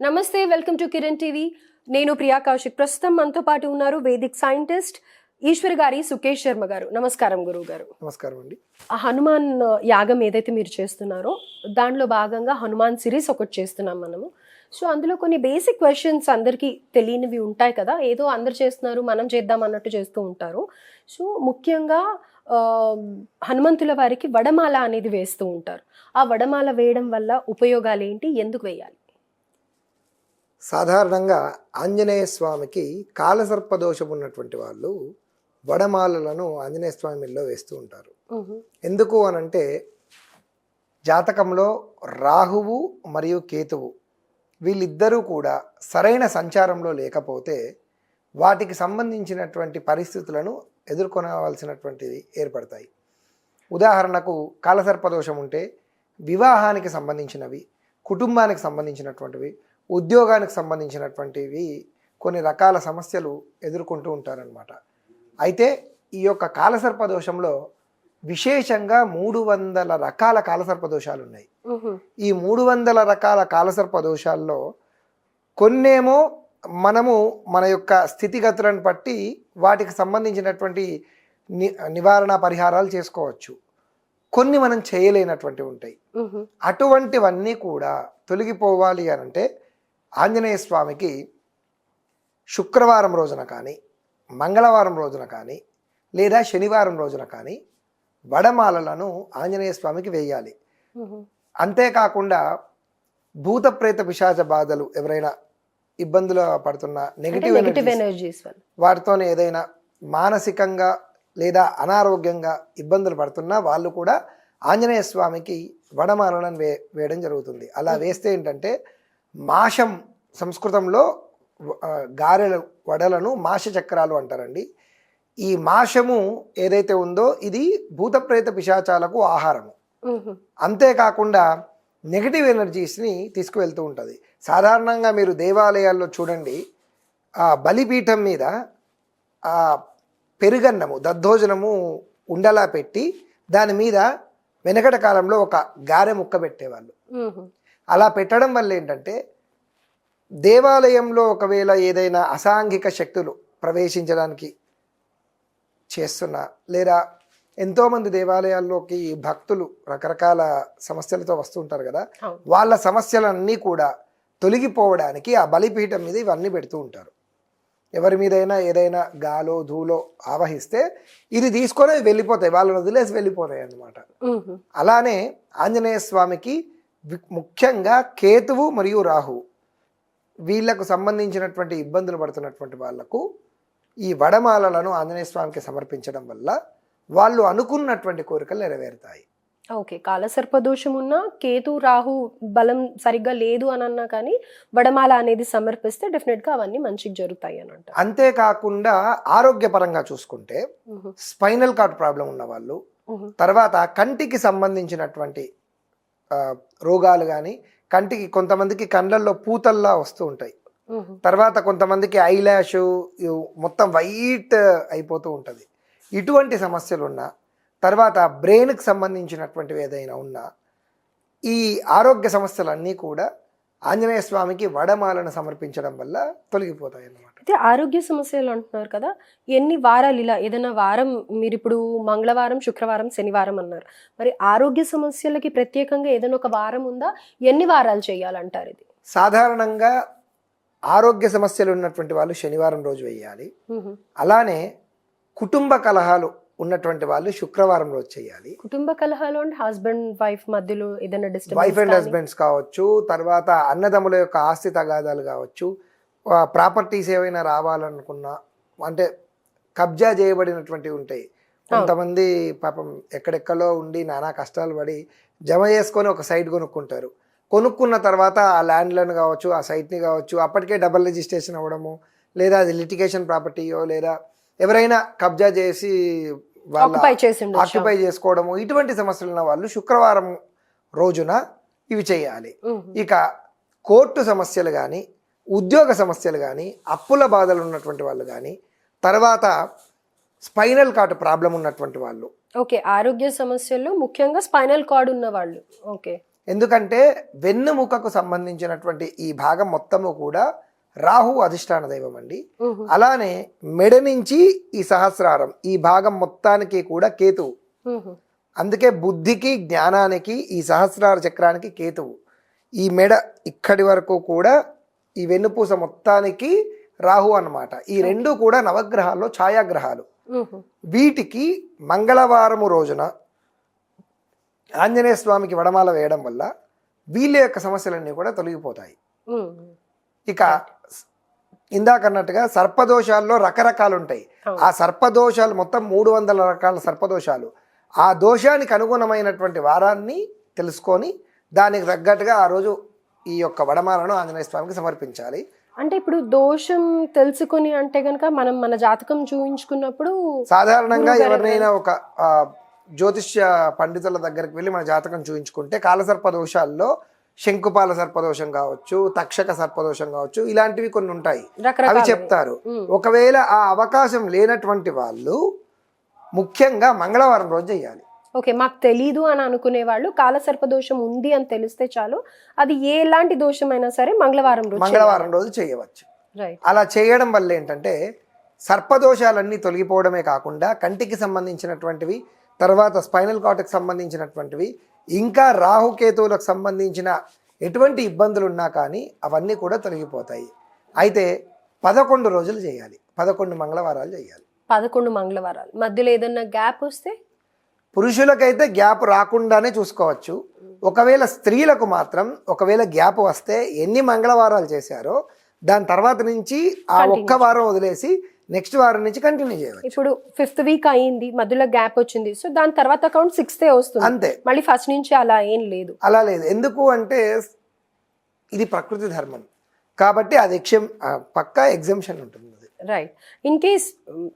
నమస్తే welcome to Kiran TV. నేను ప్రియా కౌశిక్. ప్రస్తుతం మనతో పాటు ఉన్నారు వేదిక్ సైంటిస్ట్ ఈశ్వర్ గారి సుకేష్ శర్మ గారు. నమస్కారం గురువు గారు. నమస్కారం అండి. ఆ హనుమాన్ యాగం ఏదైతే మీరు చేస్తున్నారో దాంట్లో భాగంగా హనుమాన్ సిరీస్ ఒకటి చేస్తున్నాం మనము. సో అందులో కొన్ని బేసిక్ క్వశ్చన్స్ అందరికీ తెలియనివి ఉంటాయి కదా. ఏదో అందరు చేస్తున్నారు మనం చేద్దాం అన్నట్టు చేస్తూ ఉంటారు. సో ముఖ్యంగా హనుమంతుల వారికి వడమాల అనేది వేస్తూ ఉంటారు. ఆ వడమాల వేయడం వల్ల ఉపయోగాలు ఏంటి? ఎందుకు వేయాలి? సాధారణంగా ఆంజనేయ స్వామికి కాలసర్పదోషం ఉన్నటువంటి వాళ్ళు వడమాలలను ఆంజనేయ స్వామి మెల్లో వేస్తూ ఉంటారు. ఎందుకు అనంటే జాతకంలో రాహువు మరియు కేతువు వీళ్ళిద్దరూ కూడా సరైన సంచారంలో లేకపోతే వాటికి సంబంధించినటువంటి పరిస్థితులను ఎదుర్కొనవలసినటువంటివి ఏర్పడతాయి. ఉదాహరణకు కాలసర్పదోషం ఉంటే వివాహానికి సంబంధించినవి కుటుంబానికి సంబంధించినటువంటివి ఉద్యోగానికి సంబంధించినటువంటివి కొన్ని రకాల సమస్యలు ఎదుర్కొంటూ ఉంటారనమాట అయితే ఈ యొక్క కాలసర్పదోషంలో విశేషంగా మూడు వందల రకాల కాలసర్పదోషాలు ఉన్నాయి ఈ మూడు వందల రకాల కాలసర్ప దోషాల్లో కొన్నేమో మనము మన యొక్క స్థితిగతులను బట్టి వాటికి సంబంధించినటువంటి ని నివారణ పరిహారాలు చేసుకోవచ్చు. కొన్ని మనం చేయలేనటువంటివి ఉంటాయి. అటువంటివన్నీ కూడా తొలగిపోవాలి అని అంటే ఆంజనేయ స్వామికి శుక్రవారం రోజున కానీ మంగళవారం రోజున కానీ లేదా శనివారం రోజున కానీ వడమాలలను ఆంజనేయ స్వామికి వేయాలి. అంతేకాకుండా భూత ప్రేత పిశాచ బాధలు ఎవరైనా ఇబ్బందులు పడుతున్న నెగిటివ్ ఎనర్జీస్ వాటితోనే ఏదైనా మానసికంగా లేదా అనారోగ్యంగా ఇబ్బందులు పడుతున్నా వాళ్ళు కూడా ఆంజనేయ స్వామికి వడమాలను వే వేయడం జరుగుతుంది. అలా వేస్తే ఏంటంటే మాషం సంస్కృతంలో గారెల వడలను మాష చక్రాలు అంటారండి. ఈ మాషము ఏదైతే ఉందో ఇది భూతప్రేత పిశాచాలకు ఆహారము. అంతేకాకుండా నెగిటివ్ ఎనర్జీస్ని తీసుకువెళ్తూ ఉంటుంది. సాధారణంగా మీరు దేవాలయాల్లో చూడండి ఆ బలిపీఠం మీద ఆ పెరుగన్నము దద్దోజనము ఉండలా పెట్టి దాని మీద వెనకట కాలంలో ఒక గారె ముక్క పెట్టేవాళ్ళు. అలా పెట్టడం వల్ల ఏంటంటే దేవాలయంలో ఒకవేళ ఏదైనా అసాంఘిక శక్తులు ప్రవేశించడానికి చేస్తున్నా లేదా ఎంతోమంది దేవాలయాల్లోకి భక్తులు రకరకాల సమస్యలతో వస్తుంటారు కదా. వాళ్ళ సమస్యలన్నీ కూడా తొలగిపోవడానికి ఆ బలిపీఠం మీద ఇవన్నీ పెడుతూ ఉంటారు. ఎవరి మీదైనా ఏదైనా గాలో ధూలో ఆవహిస్తే ఇది తీసుకొని వెళ్ళిపోతాయి వాళ్ళని వదిలేసి వెళ్ళిపోతాయి అన్నమాట. అలానే ఆంజనేయ స్వామికి ముఖ్యంగా కేతువు మరియు రాహువు వీళ్ళకు సంబంధించినటువంటి ఇబ్బందులు పడుతున్నటువంటి వాళ్ళకు ఈ వడమాలలను ఆంజనేయ స్వామికి సమర్పించడం వల్ల వాళ్ళు అనుకున్నటువంటి కోరికలు నెరవేరుతాయి. ఓకే. కాలసర్ప దోషం ఉన్నా కేతు రాహు బలం సరిగ్గా లేదు అని అన్నా కానీ వడమాల అనేది సమర్పిస్తే డెఫినెట్గా అవన్నీ మంచిగా జరుగుతాయి అని అంటారు. అంతేకాకుండా ఆరోగ్యపరంగా చూసుకుంటే స్పైనల్ కార్డ్ ప్రాబ్లం ఉన్న వాళ్ళు తర్వాత కంటికి సంబంధించినటువంటి రోగాలు కానీ కంటికి కొంతమందికి కండ్లల్లో పూతల్లా వస్తూ ఉంటాయి. తర్వాత కొంతమందికి ఐ ల్యాష్ మొత్తం వైట్ అయిపోతూ ఉంటుంది. ఇటువంటి సమస్యలు ఉన్నా తర్వాత బ్రెయిన్కి సంబంధించినటువంటివి ఏదైనా ఉన్నా ఈ ఆరోగ్య సమస్యలన్నీ కూడా ఆంజనేయ స్వామికి వడమాలను సమర్పించడం వల్ల తొలగిపోతాయి అన్నమాట. అయితే ఆరోగ్య సమస్యలు అంటున్నారు కదా ఎన్ని వారాలు ఇలా ఏదైనా వారం మీరు ఇప్పుడు మంగళవారం శుక్రవారం శనివారం అన్నారు. మరి ఆరోగ్య సమస్యలకి ప్రత్యేకంగా ఏదైనా ఒక వారం ఉందా? ఎన్ని వారాలు చేయాలంటారు ఇది? సాధారణంగా ఆరోగ్య సమస్యలు ఉన్నటువంటి వాళ్ళు శనివారం రోజు వేయాలి. అలానే కుటుంబ కలహాలు ఉన్నటువంటి వాళ్ళు శుక్రవారం రోజు చేయాలి. కుటుంబ కలహాలు అంటే హస్బెండ్ వైఫ్ మధ్యలో ఏదైనా వైఫ్ అండ్ హస్బెండ్స్ కావచ్చు తర్వాత అన్నదమ్ముల యొక్క ఆస్తి తగాదాలు కావచ్చు ప్రాపర్టీస్ ఏవైనా రావాలనుకున్నా అంటే కబ్జా చేయబడినటువంటివి ఉంటాయి కొంతమంది పాపం ఎక్కడెక్కడో ఉండి నానా కష్టాలు పడి జమ చేసుకొని ఒక సైట్ కొనుక్కుంటారు. కొనుక్కున్న తర్వాత ఆ ల్యాండ్లను కావచ్చు ఆ సైట్ని కావచ్చు అప్పటికే డబల్ రిజిస్ట్రేషన్ అవ్వడము లేదా అది లిటిగేషన్ ప్రాపర్టీయో లేదా ఎవరైనా కబ్జా చేసి వాళ్ళ ఆక్యుపై చేసుకోవడము ఇటువంటి సమస్యలు ఉన్న వాళ్ళు శుక్రవారం రోజున ఇవి చేయాలి. ఇక కోర్టు సమస్యలు కానీ ఉద్యోగ సమస్యలు కానీ అప్పుల బాధలు ఉన్నటువంటి వాళ్ళు కానీ తర్వాత స్పైనల్ కార్డ్ ప్రాబ్లం ఉన్నటువంటి వాళ్ళు. ఓకే ఆరోగ్య సమస్యల్లో ముఖ్యంగా స్పైనల్ కార్డ్ ఉన్న వాళ్ళు. ఓకే. ఎందుకంటే వెన్నుముకకు సంబంధించినటువంటి ఈ భాగం మొత్తము కూడా రాహు అధిష్టాన దైవం అండి. అలానే మెడ నుంచి ఈ సహస్రారం ఈ భాగం మొత్తానికి కూడా కేతువు. అందుకే బుద్ధికి జ్ఞానానికి ఈ సహస్రార చక్రానికి కేతువు ఈ మెడ ఇక్కడి వరకు కూడా ఈ వెన్నుపూస మొత్తానికి రాహు అన్నమాట ఈ రెండు కూడా నవగ్రహాల్లో ఛాయాగ్రహాలు. వీటికి మంగళవారము రోజున ఆంజనేయ స్వామికి వడమాల వేయడం వల్ల వీళ్ళ యొక్క సమస్యలన్నీ కూడా తొలగిపోతాయి మ్మ్. ఇక ఇందాకన్నట్టుగా సర్పదోషాల్లో రకరకాలు ఉంటాయి. ఆ సర్పదోషాలు మొత్తం మూడు వందల రకాల సర్పదోషాలు. ఆ దోషానికి అనుగుణమైనటువంటి వారాన్ని తెలుసుకొని దానికి తగ్గట్టుగా ఆ రోజు ఈ యొక్క వడమాలను ఆంజనేయ స్వామికి సమర్పించాలి. అంటే ఇప్పుడు దోషం తెలుసుకొని అంటే గనక మనం మన జాతకం చూయించుకున్నప్పుడు సాధారణంగా ఎవరినైనా ఒక ఆ, జ్యోతిష్య పండితుల దగ్గరికి వెళ్ళి మన జాతకం చూయించుకుంటే కాలసర్ప దోషాల్లో శంకుపాల సర్పదోషం కావచ్చు తక్షక సర్పదోషం కావచ్చు ఇలాంటివి కొన్ని ఉంటాయి. అవి చెప్తారు. ఒకవేళ ఆ అవకాశం లేనటువంటి వాళ్ళు ముఖ్యంగా మంగళవారం రోజు చేయాలి ఓకే మాకు తెలీదు అని అనుకునే వాళ్ళు కాలసర్ప దోషం ఉంది అని తెలిస్తే చాలు. అది ఎలాంటి దోషమైనా సరే మంగళవారం రోజు మంగళవారం రోజు చేయవచ్చు. అలా చేయడం వల్ల ఏంటంటే సర్పదోషాలన్నీ తొలగిపోవడమే కాకుండా కంటికి సంబంధించినటువంటివి తర్వాత స్పైనల్ కార్డ్కి సంబంధించినటువంటివి ఇంకా రాహుకేతువులకు సంబంధించిన ఎటువంటి ఇబ్బందులు ఉన్నా కానీ అవన్నీ కూడా తొలగిపోతాయి. అయితే పదకొండు రోజులు చేయాలి. పదకొండు మంగళవారాలు చేయాలి. పదకొండు మంగళవారాలు. మధ్యలో ఏదన్నా గ్యాప్ వస్తే? పురుషులకైతే గ్యాప్ రాకుండానే చూసుకోవచ్చు. ఒకవేళ స్త్రీలకు మాత్రం ఒకవేళ గ్యాప్ వస్తే ఎన్ని మంగళవారాలు చేశారో దాని తర్వాత నుంచి ఆ ఒక్క వారం వదిలేసి నెక్స్ట్ వారం నుంచి కంటిన్యూ చేయవచ్చు. ఇప్పుడు ఫిఫ్త్ వీక్ అయింది మధ్యలో గ్యాప్ వచ్చింది. సో దాని తర్వాత అకౌంట్ సిక్స్త్ వస్తుంది. అంతే. మళ్ళీ ఫస్ట్ నుంచి అలా ఏం లేదు. అలా లేదు. ఎందుకు అంటే ఇది ప్రకృతి ధర్మం. కాబట్టి అది ఎక్షన్ పక్కా ఎగ్జంప్షన్ ఉంటుంది. రైట్ ఇన్ కేస్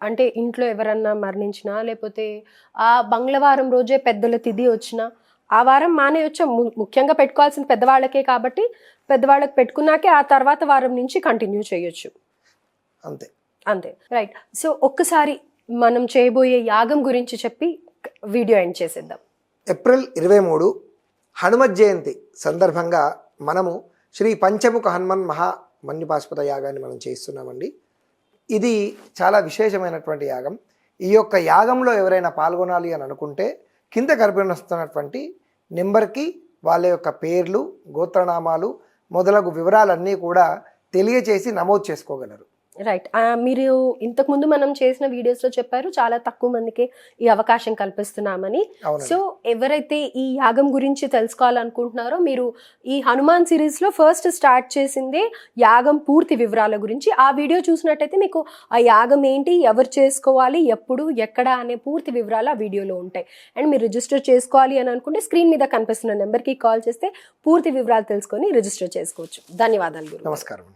అంటే ఇంట్లో ఎవరన్నా మరణించినా లేకపోతే ఆ మంగళవారం రోజే పెద్దల తిథి వచ్చినా ఆ వారం మానేయొచ్చా ముఖ్యంగా పెట్టుకోవాల్సింది పెద్దవాళ్ళకే కాబట్టి పెద్దవాళ్ళకి పెట్టుకున్నాకే ఆ తర్వాత వారం నుంచి కంటిన్యూ చేయొచ్చు. అంతే. అంతే. రైట్ సో ఒక్కసారి మనం చేయబోయే యాగం గురించి చెప్పి వీడియో ఎండ్ చేసేద్దాం. ఏప్రిల్ ఇరవై మూడు హనుమత్ జయంతి సందర్భంగా మనము శ్రీ పంచముఖ హనుమన్ మహా మన్యుపాస్పద యాగాన్ని మనం చేస్తున్నామండి. ఇది చాలా విశేషమైనటువంటి యాగం. ఈ యొక్క యాగంలో ఎవరైనా పాల్గొనాలి అని అనుకుంటే కింద కనిపిస్తున్నటువంటి నెంబర్కి వాళ్ళ యొక్క పేర్లు గోత్రనామాలు మొదలగు వివరాలన్నీ కూడా తెలియచేసి నమోదు చేసుకోగలరు. రైట్ మీరు ఇంతకుముందు మనం చేసిన వీడియోస్లో చెప్పారు చాలా తక్కువ మందికి ఈ అవకాశం కల్పిస్తున్నామని. సో ఎవరైతే ఈ యాగం గురించి తెలుసుకోవాలనుకుంటున్నారో మీరు ఈ హనుమాన్ సిరీస్లో ఫస్ట్ స్టార్ట్ చేసిందే యాగం పూర్తి వివరాల గురించి. ఆ వీడియో చూసినట్టయితే మీకు ఆ యాగం ఏంటి ఎవరు చేసుకోవాలి ఎప్పుడు ఎక్కడ అనే పూర్తి వివరాలు ఆ వీడియోలో ఉంటాయి. అండ్ మీరు రిజిస్టర్ చేసుకోవాలి అని అనుకుంటే స్క్రీన్ మీద కనిపిస్తున్న నెంబర్కి కాల్ చేస్తే పూర్తి వివరాలు తెలుసుకొని రిజిస్టర్ చేసుకోవచ్చు. ధన్యవాదాలు గురు. నమస్కారం.